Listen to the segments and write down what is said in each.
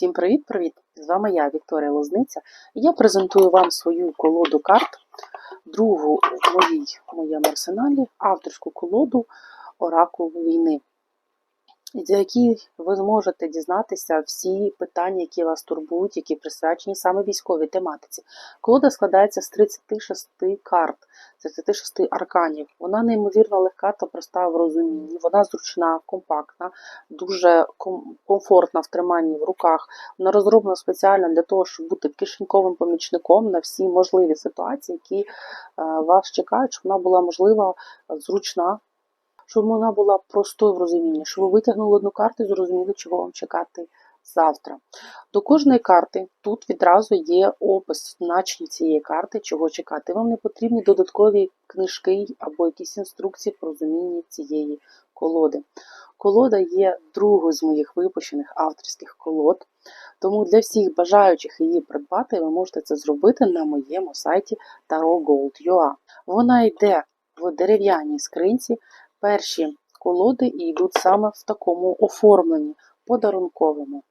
Всім привіт-привіт! З вами я, Вікторія Лозниця, я презентую вам свою колоду карт, другу в моєму арсеналі, авторську колоду Оракул війни, за якій ви зможете дізнатися всі питання, які вас турбують, які присвячені саме військовій тематиці. Колода складається з 36 карт, 36 арканів. Вона неймовірно легка та проста в розумінні, вона зручна, компактна, дуже комфортна в триманні в руках. Вона розроблена спеціально для того, щоб бути кишеньковим помічником на всі можливі ситуації, які е, вас чекають, щоб вона була можлива, зручна, щоб вона була простою в розумінні, щоб ви витягнули одну карту і зрозуміли, чого вам чекати завтра. До кожної карти тут відразу є опис значення цієї карти, чого чекати. Вам не потрібні додаткові книжки або якісь інструкції по розумінні цієї колоди. Колода є другою з моїх випущених авторських колод, тому для всіх бажаючих її придбати, ви можете це зробити на моєму сайті tarotgold.ua. Вона йде в дерев'яній скринці. Перші колоди і йдуть саме в такому оформленні подарунковому.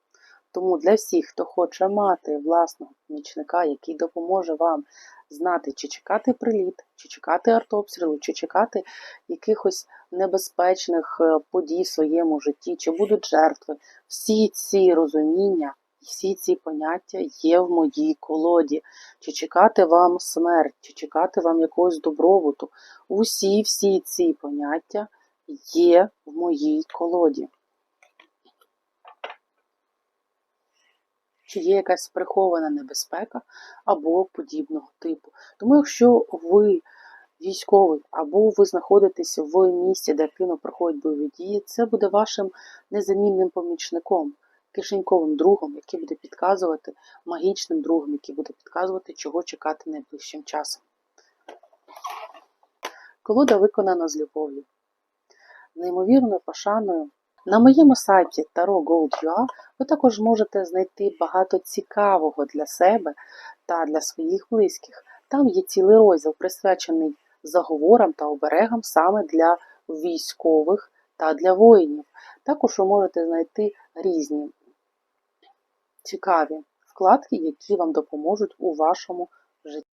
Тому для всіх, хто хоче мати власного помічника, який допоможе вам знати, чи чекати приліт, чи чекати артобстрілу, чи чекати якихось небезпечних е, подій в своєму житті, чи будуть жертви, всі ці розуміння, всі ці поняття є в моїй колоді. Чи чекати вам смерть, чи чекати вам якогось добробуту. Усі всі ці поняття є в моїй колоді. Чи є якась прихована небезпека або подібного типу. Тому, якщо ви військовий або ви знаходитесь в місті, де активно проходять бойові дії, це буде вашим незамінним помічником, кишеньковим другом, який буде підказувати, магічним другом, який буде підказувати, чого чекати найближчим часом. Колода виконана з любов'ю, неймовірною пошаною. На моєму сайті tarotgold.ua ви також можете знайти багато цікавого для себе та для своїх близьких. Там є цілий розділ, присвячений заговорам та оберегам саме для військових та для воїнів. Також ви можете знайти різні цікаві вкладки, які вам допоможуть у вашому житті.